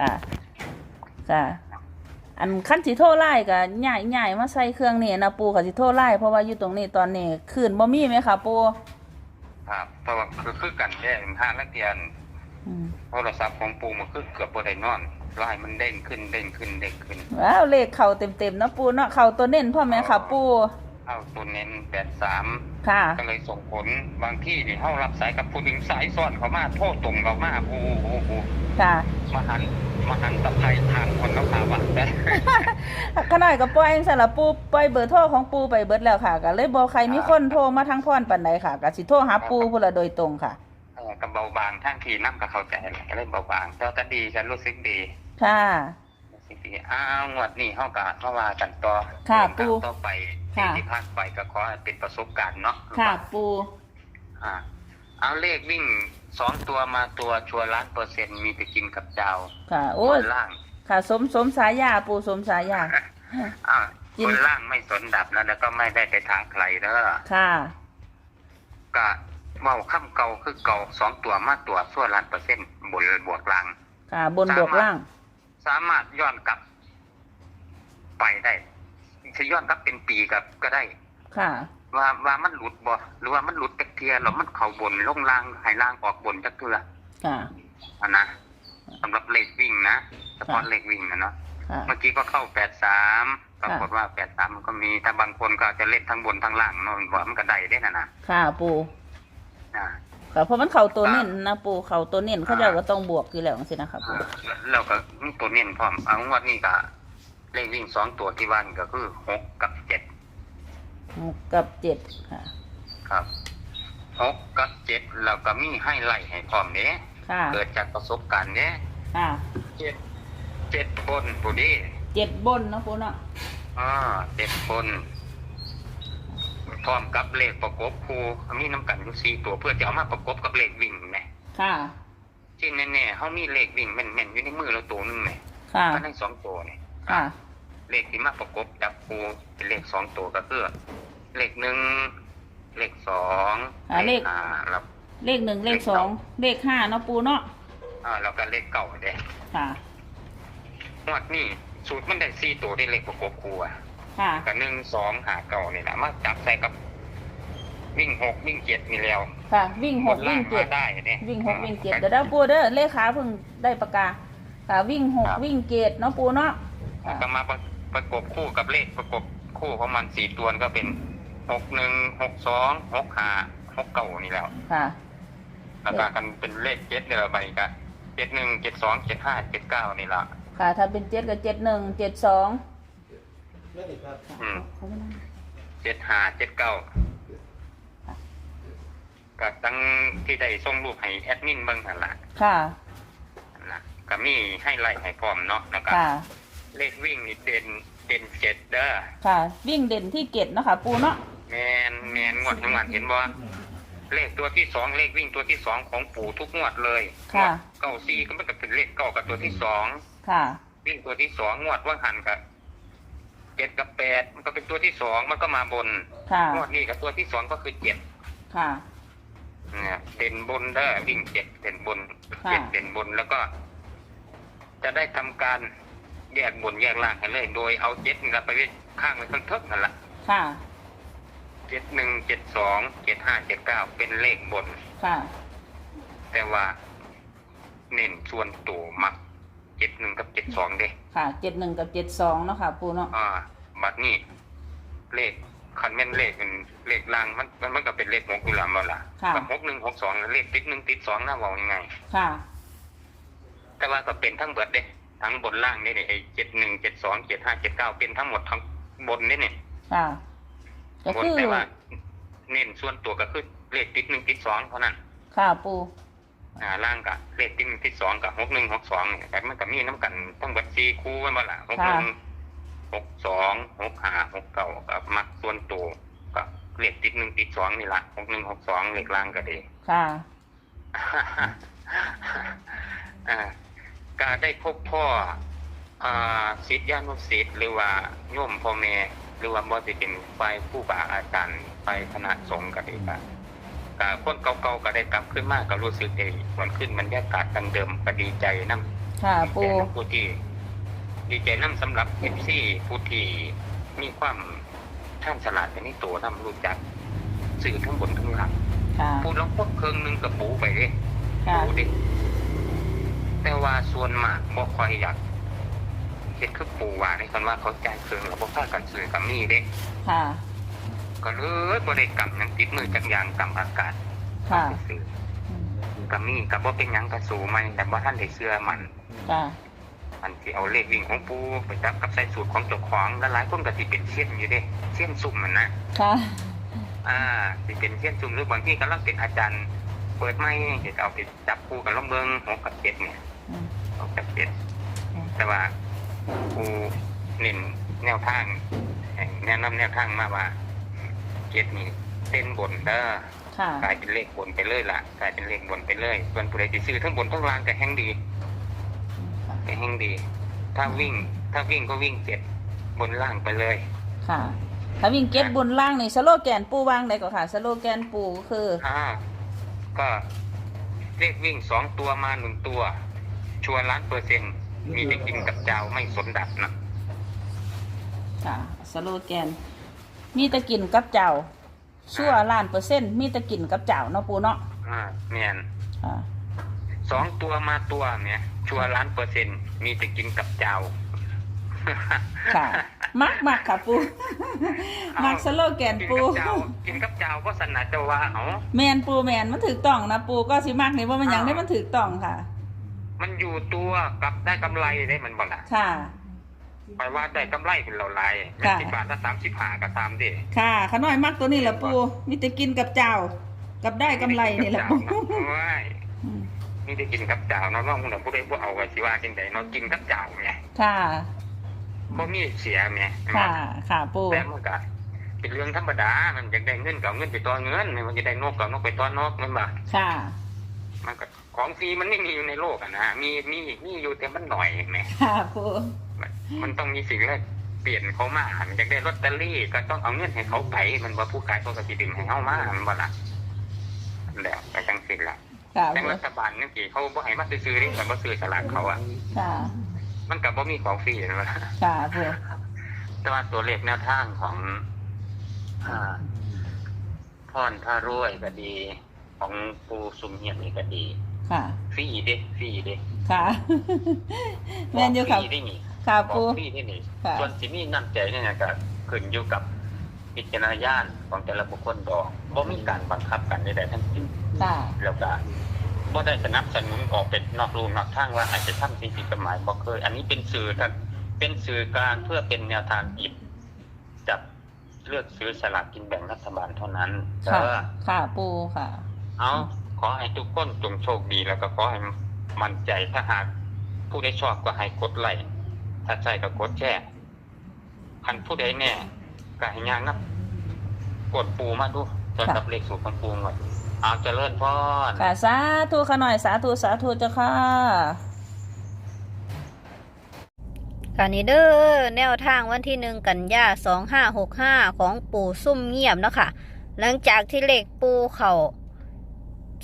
ค่ะค่ะอันขั้นสิโทรไล่ก็ย่ายย่ายมาใส่เครื่องนี่นะปูก็สิโทรไล่เพราะว่าอยู่ตรงนี้ตอนนี้คืนบ่มีไหมคะปูครับเพราะว่าคือคือกันแย่ห้าละเทียนอืมโทรศัพท์ของปูมันคือเกือบบ่ได้นอนไลน์มันเด้งขึ้นเด้งขึ้นเด้งขึ้นว้าวเลขเข่าเต็มๆเนาะปูเนาะเข่าตัวเน้นพ่อแม่ค่ะปู เอาตัวเน้นแปดสามค่ะ ก็เลยส่งผลบางที่นี่เฮารับสายกับผู้หญิงสายซ้อนเขามาโทษตรงเรามาโอ้โหโอ้โหค่ะมาหันมาหันตะไคร้ทางคนเขาพาวัดได้ขน้อยก็ปล่อยจังซั่นล่ะปูปล่อยเบอร์โทรของปูไปเบิดแล้วค่ะก็เลยบ่ใครมีคนโทรมาทางพรปานใดค่ะก็สิโทรหาปูพุ่นละโดยตรงค่ะเออกับเบาบางท่านทีนั่งก็เข้าใจแหละก็เลยเบาบางเจ้าตาดีฉันรู้สึกดี ค่ะรู้ สึกดีอ้าวงวดนี้เฮากะเฮาว่ากันต่อค่ะเรื่องปู่ราวต่อไปค่ะ ที่ผ่านไปก็ขอให้เป็นประสบการณ์เนาะค่ะปู อ่าเอาเลขวิ่งสองตัวมาตัวชัวร์ล้านเปอร์เซ็นต์มีไปกินกับดาวค่ะ โอ้ยบนล่างค่ะสมสมสายาปูสมสายา อ่ากิน บนล่างไม่สนดับแล้วแล้วก็ไม่ได้ไปทางใครเด้อ ค่ะ ก็เมาข้ามเก่าคือเก่าสองตัวมาตัวชั่วล้านเปอร์เซ็นต์บนบวกล่างค่ะบนบวกล่าง สามารถย้อนกลับ ไปได้จะย้อนกลับเป็นปีกับก็ได้ ค่ะ ว่าว่ามันหลุดบ่หรือว่ามันหลุดตะเทียหรือมันเข่าบนลงล่างให้ล่างออกบนจักเทือค่ะอันนะสำหรับเลขวิ่งนะเฉพาะเลขวิ่งนะเนาะค่ะ เมื่อกี้ก็เข้าแปดสามปรากฏว่าแปดสามมันก็มีแต่บางคนก็อาจจะเล่นทั้งบนทั้งล่างเนาะว่ามันก็ได้ได้นะนะค่ะปู อ่า ค่ะเพราะมันเข่าตัวเน้นนะปูเข่าตัวเน้นเขาเจะก็ต้องบวกอยู่แล้วสินะคะปูอ่าแล้วก็ตัวเน้นพร้อมเอางวดนี้ก็เลขวิ่งสองตัวที่วันก็คือหกกับเจ็ดหกกับเจ็ดค่ะ ครับหกกับเจ็ดแล้วก็มีให้ไล่ให้พร้อมเนี้ยค่ะเกิดจากประสบการณ์เนี้ยค่ะเจ็ดเจ็ดคนผู้นี้เจ็ดบนเนาะปูเนาะอ่าเจ็ดคน พร้อมกับเลขประกบคู่มีน้ำกันอยู่สี่ตัวเพื่อจะเอามาประกบกับเลขวิ่งไงค่ะ ที่แน่ๆเขามีเลขวิ่งแม่นๆอยู่ในมือเราตัวหนึงไงค่ะก็ได้สองตัวเนี่ย ค่ะ เลขที่มาประกบจับคู่เป็นเลขสองตัวก็คือเลขหนึ่งเลขสองอ่าเลข ห้าแล้วเลขหนึ่งเลขสองเลขห้าเนาะปูเนาะอ่าแล้วก็เลขเก่าเด้ค่ะ งวดนี้สูตรมันได้สี่ตัวได้เลขประกบคู่อะ ค่ะ กับหนึ่งสองหาเก่านี่แหละมาจับใส่กับ วิ่งหกวิ่งเจ็ดนี่แล้วค่ะ วิ่งหกบนล่าวิ่งเจ็ดมาได้เนี่ยวิ่งหกวิ่งเจ็ดเดี๋ยวเด้อปูเด้อเลขาเพิ่งได้ประกาศค่ะวิ่งหกวิ่งเจ็ดเนาะปูเนาะค่ะก็มาประประกบคู่กับเลขประกบคู่ของมันสี่ตัวก็เป็นหกหนึ่งหกสองหกห้าหกเก่านี่แล้ว ค่ะ แล้วก็กันเป็นเลขเจ็ดเนี่ยไปกันเจ็ดหนึ่งเจ็ดสองเจ็ดห้าเจ็ดเก้านี่ละค่ะ ถ้าเป็นเจ็ดกับเจ็ดหนึ่งเจ็ดสอง อืมเขาไม่นั่งเจ็ดห้าเจ็ดเก้าก็ตั้งที่ได้ส่งรูปให้แอดมินเบิ่งนั่นละค่ะ นั่นละก็มีให้ไล่ให้พร้อมเนาะแล้วก็ค่ะ เลขวิ่งนี่เด่นเด่นเจ็ดเด้อค่ะ วิ่งเด่นที่เจ็ดเนาะค่ะ ปูเนาะ แมนแมนงวดทั้งวันเห็นบ่เลขตัวที่สองเลขวิ่งตัวที่สองของปู่ทุกงวดเลยค่ะ เก้าซีก็มันก็เป็นเลขเก้ากับตัวที่สองค่ะ วิ่งตัวที่สองงวดว่างหันกับ เจ็ดกับแปดมันก็เป็นตัวที่สองมันก็มาบนค่ะ งวดนี้กับตัวที่สองก็คือเจ็ดค่ะ เนี่ยเด่นบนเด้อวิ่งเจ็ดเด่นบนค่ะ เจ็ดเด่นบนแล้วก็ จะได้ทำการแยกบนแยกล่างกันเลย โดยเอาเจ็ดนี่ละไปไว้ข้างไว้ข้างเทิงนั่นแหละค่ะ เจ็ดหนึ่งเจ็ดสองเจ็ดห้าเจ็ดเก้าเป็นเลขบน ค่ะ แต่ว่า เน้นส่วนตัวมัก เจ็ดหนึ่งกับเจ็ดสองเด้ค่ะเจ็ดหนึ่งกับเจ็ดสองเนาะค่ะ ปูเนาะอ่าบัดนี้ เลขคันแม่นเลขมันเลขล่างมันมันมันก็เป็นเลขหกอยู่แล้วมาล่ะค่ะ กับหกหนึ่งหกสองเลขติดหนึ่งติดสองน่าบอกยังไง ค่ะ แต่ว่าก็เป็นทั้งเบิดเด้ ทั้งบนล่างนี่นี่ไอ้เจ็ดหนึ่งเจ็ดสองเจ็ดห้าเจ็ดเก้าเป็นทั้งหมดทั้งบนนี่นี่ค่ะ ก็บนคือแต่ว่า เน้นส่วนตัวก็คือเลขติดหนึ่งติดสองเท่านั้น ค่ะปู อ่าล่างกับเลขที่หนึ่งที่สองกับหกหนึ่งหกสองเนี่ยแต่มันก็มีน้ำกันทั้งเบิดสี่คู่ไว้มาละหกหนึ่งหกสองหกห้าหกเก้ากับมักส่วนตัวกับเลขติดหนึ่งติดสองนี่ละหกหนึ่งหกสองเลขล่างก็ดีค่ะอ่าการได้พบพ่ออ่าศิษยานุศิษย์หรือว่าโยมพ่อแม่หรือว่าบ่สิเป็นฝ่ายผู้บาอาจารย์ฝ่ายคณะสงฆ์ก็ดี ก็ก็คนเก่าๆก็ได้กลับขึ้นมาก็รู้สึกดีเหมือนขึ้นบรรยากาศดังเดิมก็ดีใจนํค่ะ ปูดีใจนำผู้ที่ ดีใจน้ำสำหรับเอฟซีผู้ที่มีความท่านฉลาดในตัวน้ำรู้จักสื่อทั้งบนทั้งหลังค่ะพูดแล้วพวกเครื่องหนึงกับปูไปเลยค่ะปูดิแต่ว่าส่วนมากบ่ค่อยอยากเฮ็ดคือปูว่าในคนว่าเขาจ่ายเครื่องแล้วบ่พากันซื้อกับมีเด้ค่ะ ก็เลยบ่ได้กำหยังติดมือจักอย่างกำอากาศค่ะไปซื้อกับมีกับบ่เป็นหยังก็สู้ไหมแต่บ่ทันได้เชื่อมันค่ะมันสิเอาเลขวิ่งของปูไปจับกับใส่สูตรของเจ้าของแล้วหลายคนก็สิเป็นเชี่ยนอยู่เด้เชี่ยนซุ่มมันนะค่ะอ่าสิเป็นเชี่ยนซุ่มหรือบางทีก็ลังเป็นอาจารย์เปิดไม่สิเอาไปจับคู่กับลองเบิงหกกับเจ็ดเนี่ยอืมหกกับเจ็ดอืมแต่ว่าปูเน้นแนวทางแนะนำแนวทางมาว่าเจ็ดนี่เส้นบนเด้อค่ะ กลายเป็นเลขบนไปเลยล่ะกลายเป็นเลขบนไปเลยส่วนผู้ใดที่ซื้อทั้งบนทั้งล่างก็แห้งดีก็แห้งดี ถ้าวิ่ง ถ้าวิ่งก็วิ่งเจ็ดบนล่างไปเลยค่ะ ถ้าวิ่งเก็ตบนล่างนี่สโลแกนปูวางได้ก็ค่ะสโลแกนปูคืออ่าก็เลขวิ่งสองตัวมาหนึ่งตัว ชัวร์ล้านเปอร์เซ็นต์มีได้กินกับเจ้าไม่สนดับนะ ค่ะสโลแกน มีแตะกินกับเจ้าชั่วล้านเปอร์เซ็นต์มีแตะกินกับเจ้าเนาะปูเนาะอ่าเมียนค่ะสองตัวมาตัวเนี่ยชัวร์ล้านเปอร์เซ็นต์มีแต่กินกับเจ้า ค่ะ มักมักค่ะปูมักสโลแกนกินปูกับเจ้ากินกับเจ้าก็สนาจะว่าเอาแมนปูแมนมันถือต้องนะปูก็สิมักนี่ว่ามันหยังได้มันถือต้องค่ะ มันอยู่ตัวกับได้กำไรได้มันบ่ละค่ะ ไปว่าได้กำไรเป็นเราลายค่ะ สิบบาทละสามสิบห้าก็ตามดิค่ะขน้อยมักตัวนี้แหละปูมีแต่กินกับเจ้า กับได้กำไรนี่แหละปูว้ายอืมมีได้กินกับเจ้าเนาะน้องมึงน่ะผู้ใดบ่เอาไว้สิว่าจังไดเนาะกินกับเจ้าไงค่ะ บ่มีเสียไงค่ะ ค่ะปูแต่มันก็เป็นเรื่องธรรมดา มันอยากได้เงินก็เอาเงินไปต่อเงินมันจะได้นกก็เอานกไปต่อนกนั่นบ่ค่ะ มันก็ ของฟรีมันไม่มีอยู่ในโลกอะนะมีมีมีอยู่แต่มันหน่อยแหมค่ะปูมันมันต้องมีสิ่งแรกเปลี่ยนเขามามันอยากได้ลอตเตอรี่ ก็ต้องเอาเงินให้เขาไป มันว่าผู้ขายเขาก็สิดึงให้เขามามันบ่ล่ะนั่นแหล้วไปจังสิล่ะค่ะแต่ปูรัฐบาลนี่สิเขาบ่ให้มาซื้อๆนี่แต่บ่ซื้อสลากเขาอะ ค่ะมันก็บ่มีของฟรีนะ ค่ะปูแต่ว่าตัวเลขแนวทางของอ่าพรพารวยก็ดี ของปูสุมเหียมนี่ก็ดี ค่ะ ฟรีเด้ฟรีเด้ค่ะ แมนอยู่ค่ะบอกฟรีได้นี่ค่ะบอปูกฟรีได้นี่ค่ะ ส่วนสิมีน้ำใจเนี่ยก็ขึ้นอยู่กับพิจารณญาณของแต่ละบุคคลดอกบ่มีการบังคับกันใดๆทั้งสิ้น ค่ะ แล้วก็บ่ได้สนับสนุนออกเป็นนอกรูนอกทางว่าอาจจะทำสิ่งผิดกฎหมายบ่เคย อันนี้เป็นสื่อท่านเป็นสื่อกลางเพื่อเป็นแนวทางหยิบจับเลือกซื้อสลากกินแบ่งรัฐบาลเท่านั้นเอค่ะ อค่ะปูค่ะ เอา ขอให้ทุกคนจงโชคดีแล้วก็ขอให้มั่นใจถ้าหากผู้ใดชอบก็ให้กดไลค์ถ้าใช่ก็กดแชร์คันผู้ใดแน่ก็ให้ย่างนับกดปูมาดูจนกับเลขสูตรของปูก่อนเอาเจริญพรค่ะสาธุขน่อยสาธุสาธุเจ้าค่ะค่ะนี่เด้อแนวทางวันที่หนึ่งกันยาสองห้าหกห้าของปู่ซุ่มเงียบเนาะค่ะ หลังจากที่เลขปูเข่า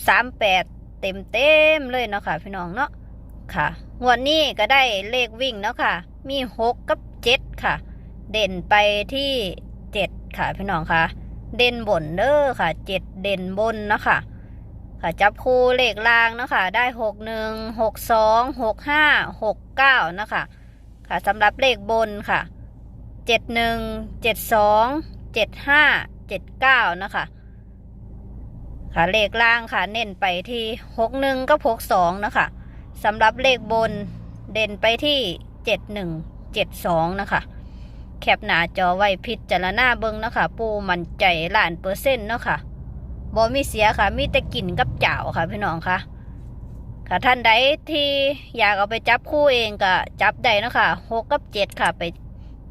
สามแปดเต็มเต็มเลยเนาะค่ะ พี่น้องเนาะค่ะงวดนี้ก็ได้เลขวิ่งเนาะค่ะ มีหกกับเจ็ดค่ะ เด่นไปที่เจ็ดค่ะพี่น้องค่ะ เด่นบนเด้อค่ะเจ็ดเด่นบนเนาะค่ะค่ะจับคู่เลขล่างเนาะค่ะ ได้หกหนึ่งหกสองหกห้าหกเก้านะค่ะค่ะสำหรับเลขบนค่ะเจ็ดหนึ่งเจ็ดสองเจ็ดห้าเจ็ดเก้านะคะ ค่ะเลขล่างค่ะ เน้นไปที่หกหนึ่งก็หกสองนะคะสำหรับเลขบนเด่นไปที่เจ็ดหนึ่งเจ็ดสองนะคะ แคปหน้าจอไว้พิจารณาเบิ้งนะคะปูมันใจล้านเปอร์เซ็นต์เนาะค่ะบอมีเสียค่ะ มีแต่กลิ่นกับเจ้าค่ะพี่น้องค่ะ ค่ะท่านใดที่อยากเอาไปจับคู่เองก็จับได้เนาะคะหกกับเจ็ดค่ะไป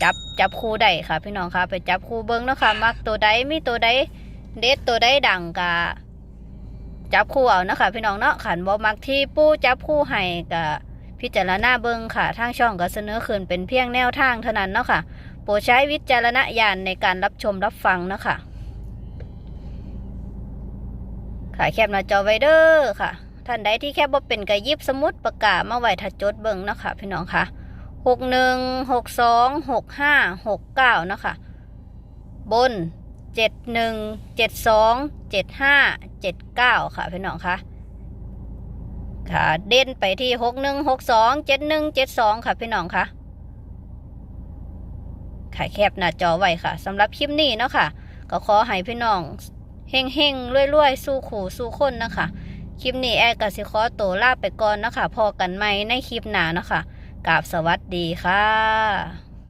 จับจับคู่ได้ค่ะ พี่น้องค่ะ ไปจับคู่เบิ้งเนาะค่ะมักตัวใดมีตัวใดเด็ดตัวใดดังกะ จับคู่เอานะคะพี่น้องเนาะขันบ่มักที่ปู้จับคู่ให้กะพิจารณาเบิ้งค่ะทางช่องก็เสนอคืนเป็นเพียงแนวทางเท่านั้นเนาะค่ะโปรดใช้วิจารณญาณในการรับชมรับฟังนะค่ะค่ะแคปหน้าจอไวเด้อค่ะ ท่านใดที่แค่บ่เป็นกะยิบสมุดปากกาศมาไว้ถ้าจดเบิ่งเนาะค่ะพี่น้องค่ะหกหนึ่งหกสองหกห้าหกเก้าเนาะค่ะบน เจ็ดหนึ่งเจ็ดสองเจ็ดห้าเจ็ดเก้าค่ะพี่น้องค่ะค่ะเด่นไปที่หกหนึ่งหกสองเจ็ดหนึ่งเจ็ดสองค่ะพี่น้องค่ะค่ะแคบหน้าจอไว้ค่ะสำหรับคลิปนี้เนาะค่ะ ก็ขอให้พี่น้องเฮงเฮงๆรวยๆ สู้ขู่สู้คนนะคะคลิปนี้แอร์กสิขอตัวลาไปก่อนนะคะพอกันไหมในคลิปหน้านะคะกราบสวัสดีค่ะ